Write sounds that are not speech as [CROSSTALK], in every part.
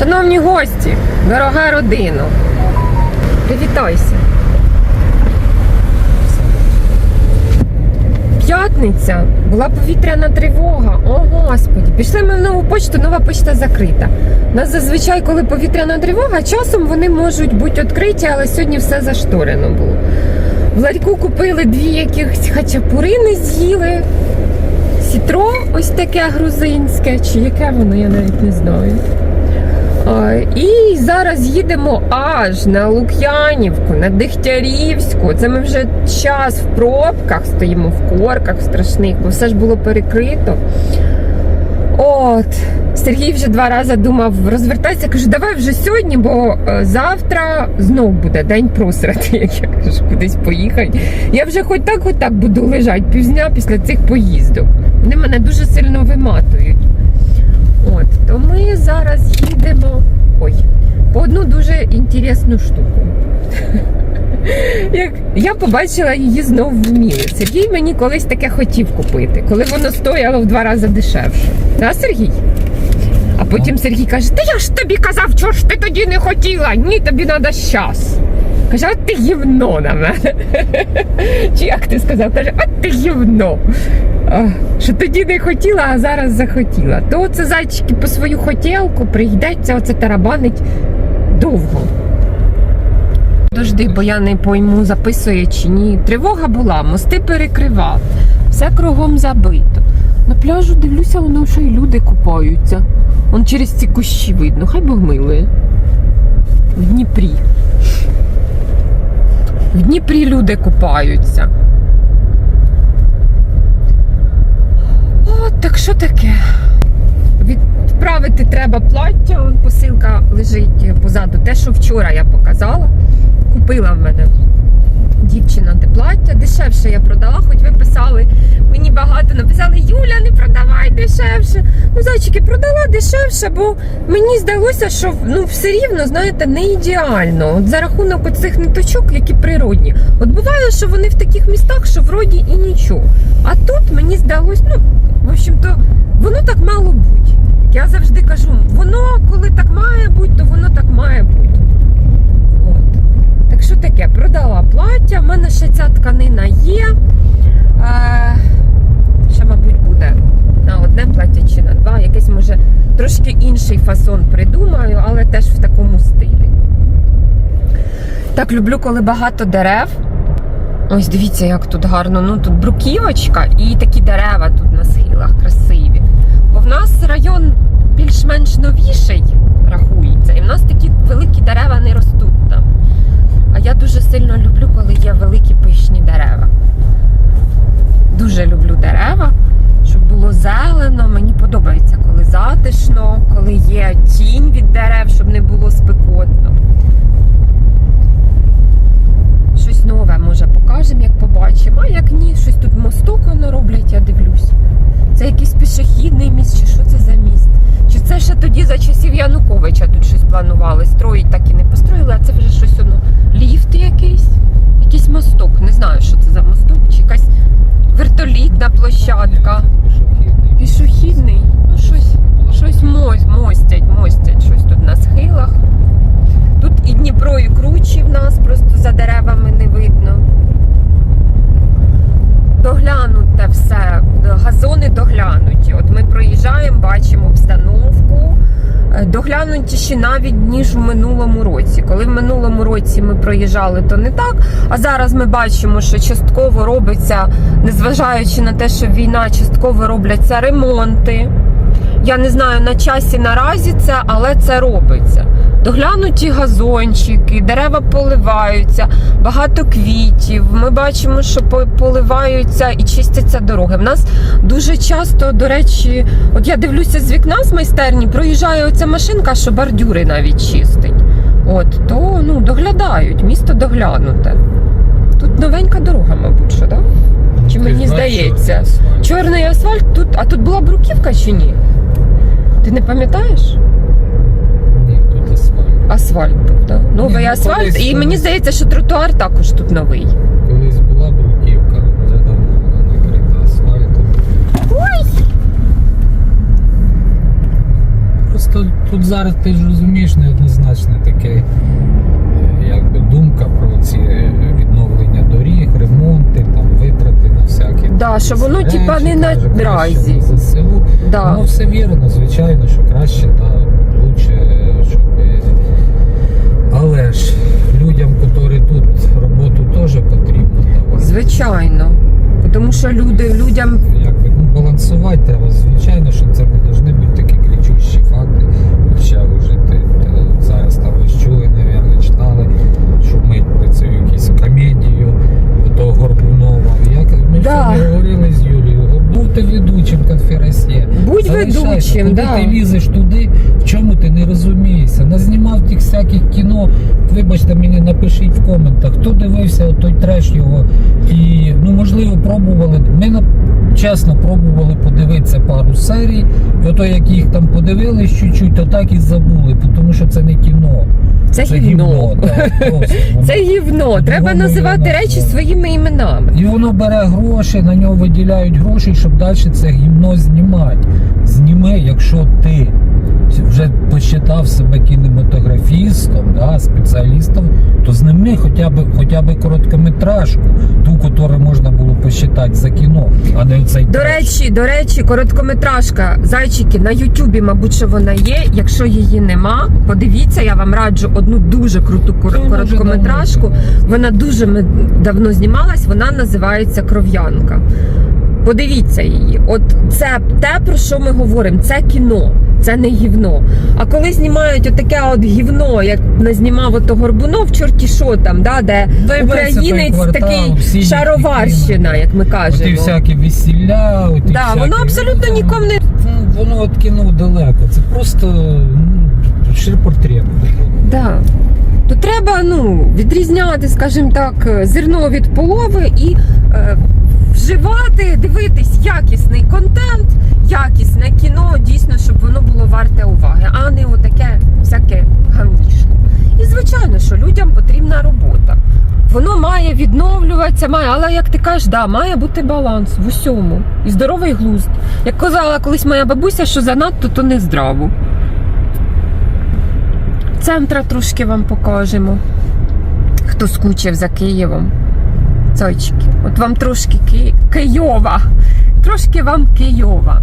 Шановні гості, дорога родина, привітайся. П'ятниця була повітряна тривога. О, господі, пішли ми в нову почту, нова почта закрита. У нас зазвичай, коли повітряна тривога, часом вони можуть бути відкриті, але сьогодні все зашторено було. В ларьку купили дві якихось хачапурини з'їли. Сітро ось таке грузинське, чи яке воно, я навіть не знаю. І зараз їдемо аж на Лук'янівку, на Дегтярівську. Це ми вже час в пробках стоїмо в корках страшних, бо все ж було перекрито. От, Сергій вже два рази думав розвертатися, каже, давай вже сьогодні, бо е, завтра знов буде день просрати, [LAUGHS] як я кажу, кудись поїхати. Я вже хоч так, хоч так буду лежати півдня після цих поїздок. Вони мене дуже сильно виматують. От, то ми зараз їдемо. Ой, по одну дуже інтересну штуку. [LAUGHS] Як я побачила її знову в Мілі. Сергій мені колись таке хотів купити, коли воно стояло в два рази дешевше. Да, Сергій? А потім Сергій каже: Та я ж тобі казав, чого ж ти тоді не хотіла? Ні, тобі треба щас. Каже, от ти гівно на мене. [LAUGHS] Чи як ти сказав? Каже, от ти гівно. Що тоді не хотіла, а зараз захотіла. То це зайчики по свою хотілку прийдеться оце тарабанить довго. Дожди, бо я не пойму, записує чи ні. Тривога була, мости перекривав, все кругом забито. На пляжу дивлюся, воно ще й люди купаються. Он через ці кущі видно, хай Бог милує. В Дніпрі. В Дніпрі люди купаються. О, так що таке? Відправити треба плаття, посилка лежить позаду. Те, що вчора я показала. Купила в мене дівчина те плаття. Дешевше я продала, хоч ви писали. Мені багато написали, Юля, не продавай дешевше. Ну, зайчики, продала дешевше, бо мені здалося, що ну, все рівно, знаєте, не ідеально. От за рахунок оцих ниточок, які природні. От буває, що вони в таких містах, що вроді і нічого. А тут мені здалось, ну, в общем-то, воно так мало бути. Я завжди кажу, воно, коли так має бути, то воно так має бути. Що таке, продала плаття, в мене ще ця тканина є. Е, ще, мабуть, буде на одне плаття чи на два. Якийсь, може, трошки інший фасон придумаю, але теж в такому стилі. Так люблю, коли багато дерев. Ось дивіться, як тут гарно. Ну тут бруківочка і такі дерева тут на схилах красиві. Бо в нас район більш-менш новіший рахується, і в нас такі великі дерева не ростуть дуже сильно люблю, коли є великі пишні дерева. Дуже люблю дерева, щоб було зелено. Мені подобається, коли затишно, коли є тінь від дерев, щоб не було спекотно. Щось нове, може, покажемо, як побачимо. А як ні, щось тут мосток воно роблять, я дивлюсь. Це якийсь пішохідний міст, чи що це за міст? Чи це ще тоді за часів Януковича тут щось планували? Строїть так і не построїли, а це вже щось воно. Ліфт якийсь, якийсь мосток. Не знаю, що це за мосток, чи якась вертолітна площадка. Пішохідний. Ну, щось, щось мостять, мостять, щось тут на схилах. Тут і Дніпро, і кручі в нас, просто за деревами не видно. Доглянуте все, газони доглянуті. От ми проїжджаємо, бачимо обстановку. Е, Доглянутіші навіть ніж в минулому році. Коли в минулому році ми проїжджали, то не так. А зараз ми бачимо, що частково робиться, незважаючи на те, що війна, частково робляться ремонти. Я не знаю на часі наразі це, але це робиться. Доглянуті газончики, дерева поливаються, багато квітів. Ми бачимо, що поливаються і чистяться дороги. В нас дуже часто, до речі, от я дивлюся з вікна з майстерні, проїжджає оця машинка, що бордюри навіть чистить. От, то ну, доглядають, місто доглянуте. Тут новенька дорога, мабуть, що, так? Чи мені здається? Чорний асфальт тут, а тут була бруківка чи ні? Ти не пам'ятаєш? Асфальт. Був, так? Новий ну, асфальт. колись, І мені здається, що тротуар також тут новий. Колись була бруківка, вже давно вона накрита асфальтом. Просто тут зараз ти ж розумієш неоднозначно таке, е, якби думка про ці е, відновлення доріг, ремонти, там витрати на всякі. Да, що воно, речі, типа, не на ЗСУ. Да. Ну, все вірно, звичайно, що краще, да, Але ж людям, які тут роботу теж потрібно давати. Звичайно. Тому що люди, людям Якби ну, балансувати треба. Звичайно, що це не повинні бути такі кричущі факти. Ще вже ти, ти зараз там ви чули, навірно, читали, що ми працює якусь комедію того Горбунова. Як ми Да. говорили з Юлією, будьте ведучим конференціє. Будь Залишайся. ведучим, да. ти лізеш туди, в чому ти не розумієшся? Назнімав тих всяких кіно. Вибачте мені, напишіть в коментах, хто дивився той треш його. І ну можливо пробували. Ми чесно пробували подивитися пару серій. І ото як їх там подивились чуть-чуть, то так і забули, тому що це не кіно. це, гівно. так, просто. Це гівно. Треба називати речі своїми іменами. І воно бере гроші, на нього виділяють гроші, щоб далі це гімно знімати. Зніми, якщо ти посчитав себе кінематографістом, да, спеціалістом, то зніми хоча б, хоча б короткометражку, ту, яку можна було посчитати за кіно, а не цей До речі, до речі, короткометражка зайчики на Ютубі, мабуть, що вона є. Якщо її нема, подивіться, я вам раджу одну дуже круту кор- короткометражку. Вона дуже давно знімалась, вона називається Кров'янка. Подивіться її. От це те, про що ми говоримо. Це кіно, це не гівно. А коли знімають отаке от гівно, як назнімав ото Горбунов, чорті що там, да, де Та й весь українець квартал, такий всі шароварщина, як ми кажемо. Оті всякі весілля, оті Да, всякі, воно абсолютно нікому не ну, Воно від кіно далеко. Це просто ну, ширпортрет. Да. То треба ну, відрізняти, скажімо так, зерно від полови і е, вживати, дивитись якісний контент, якісне кіно, дійсно, щоб воно було варте уваги, а не отаке всяке гамнішло. І звичайно, що людям потрібна робота. Воно має відновлюватися, має, але як ти кажеш, да, має бути баланс в усьому і здоровий глузд. Як казала колись моя бабуся, що занадто, то не здраво. Центра трошки вам покажемо. Хто скучив за Києвом. Зайчики, от вам трошки Ки... Києва. Трошки вам Києва.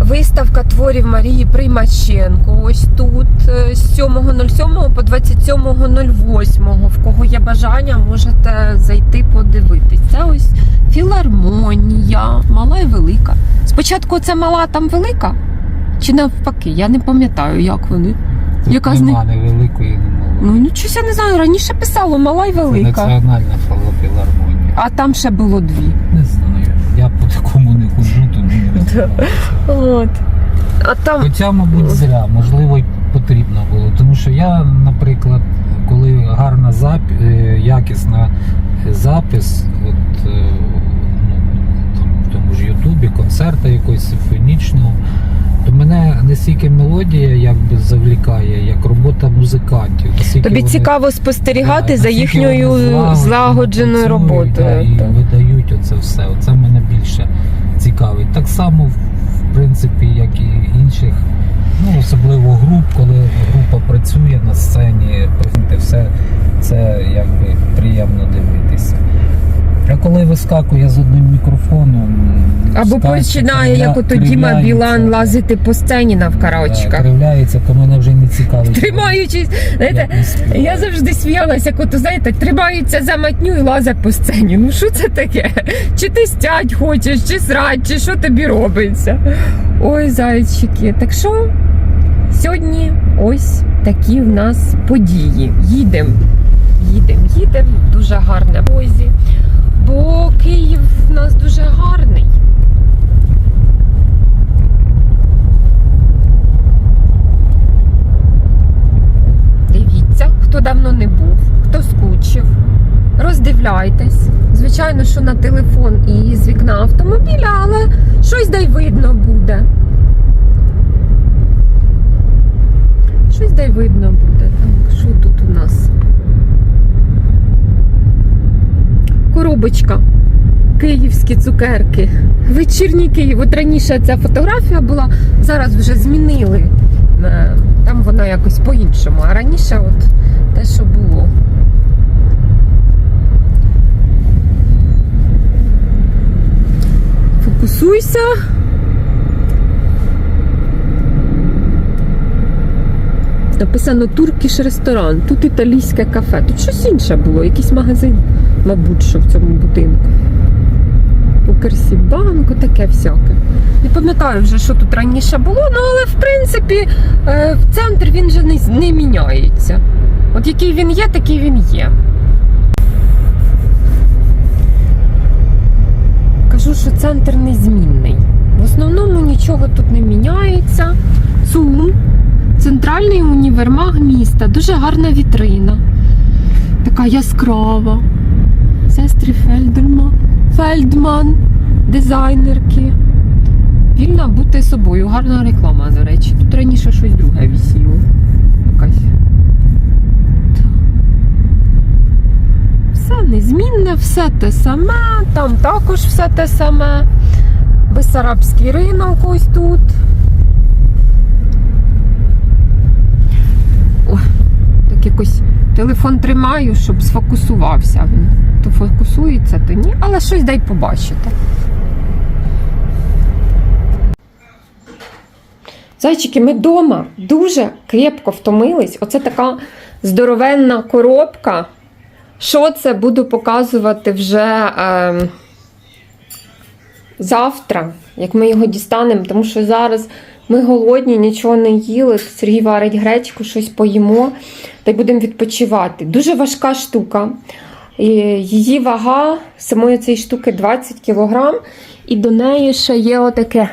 Виставка творів Марії Приймаченко. Ось тут е, з 7.07 по 27.08. В кого є бажання, можете зайти подивитись. Це ось філармонія, мала і велика. Спочатку це мала, там велика? Чи навпаки? Я не пам'ятаю, як вони. Тут Яка з них? нема не великої, не малої. Ну нічого я не знаю. Раніше писало мала Це велика. національна філармонія. А там ще було дві. Не знаю. От. А там Хоча, мабуть, зря, можливо, й потрібно було. Тому що я, наприклад, коли гарна запис, якісна запис, от е, ну, там, в тому ж Ютубі, концерта якогось симфонічного, то мене не стільки мелодія якби завлікає, як робота музикантів. Наскільки тобі вони- цікаво спостерігати Да, за їхньою злагодженою працюють, роботою. да, і Так. видають оце все. Оце цікавить. Так само, в принципі, як і інших, ну особливо груп, коли група працює на сцені, це все це якби приємно дивитися. А коли вискакує з одним мікрофоном, Або починає, кривля- як ото Діма Білан, лазити по сцені Да, навкарачках. Кривляється, то мене вже не цікавить. Тримаючись, знаєте, як я завжди сміялася, як ото, знаєте, тримаються за матню і лазять по сцені. Ну що це таке? Чи ти стять хочеш, чи срать, чи що тобі робиться? Ой, зайчики. Так що сьогодні ось такі в нас події. Їдемо, їдемо, їдемо. Дуже гарне возі. Бо Київ в нас дуже гарний. Дивіться, хто давно не був, хто скучив. Роздивляйтесь. Звичайно, що на телефон і з вікна автомобіля, але щось дай видно буде. Щось дай видно буде. Так, що тут у нас? Коробочка. Київські цукерки. Вечірній Київ. От раніше ця фотографія була, зараз вже змінили Е, Там воно якось по-іншому. А раніше от те, що було. Фокусуйся. Написано Туркіш ресторан, тут італійське кафе. Тут щось інше було, якийсь магазин, мабуть, що в цьому будинку. Укрсібанк, таке всяке. Не пам'ятаю вже, що тут раніше було, ну але в принципі е, в центр він же не, не міняється. От який він є, такий він є. Кажу, що центр незмінний. В основному нічого тут не міняється. ЦУМ, центральний універмаг міста, дуже гарна вітрина. Така яскрава. Сестри Фельдман, Фельдман, дизайнерки. Вільна бути собою. Гарна реклама, до речі. Тут раніше щось друге вісіло. Все незмінне, все те саме. Там також все те саме. Бесарабський ринок ось тут. Ой, так якось телефон тримаю, щоб сфокусувався. Він фокусується, то ні, але щось дай побачити. Зайчики, ми вдома дуже крепко втомились. Оце така здоровенна коробка. Що це буду показувати вже е, завтра, як ми його дістанемо, тому що зараз ми голодні, нічого не їли. Сергій варить гречку, щось поїмо та й будемо відпочивати. Дуже важка штука. Її вага самої цієї штуки 20 кг, і до неї ще є отаке.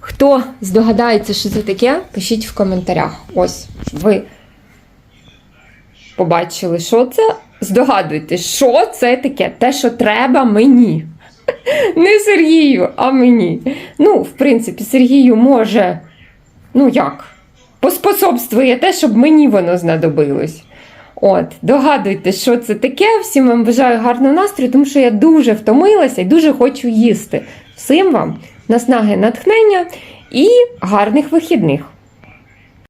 Хто здогадається, що це таке, пишіть в коментарях. Ось ви побачили, що це. Здогадуйтесь, що це таке? Те, що треба мені. [LAUGHS] Не Сергію, а мені. Ну, в принципі, Сергію може, ну як, поспособствує те, щоб мені воно знадобилось. От, догадуйтесь, що це таке. Всім вам бажаю гарного настрою, тому що я дуже втомилася і дуже хочу їсти. Всім вам наснаги натхнення і гарних вихідних!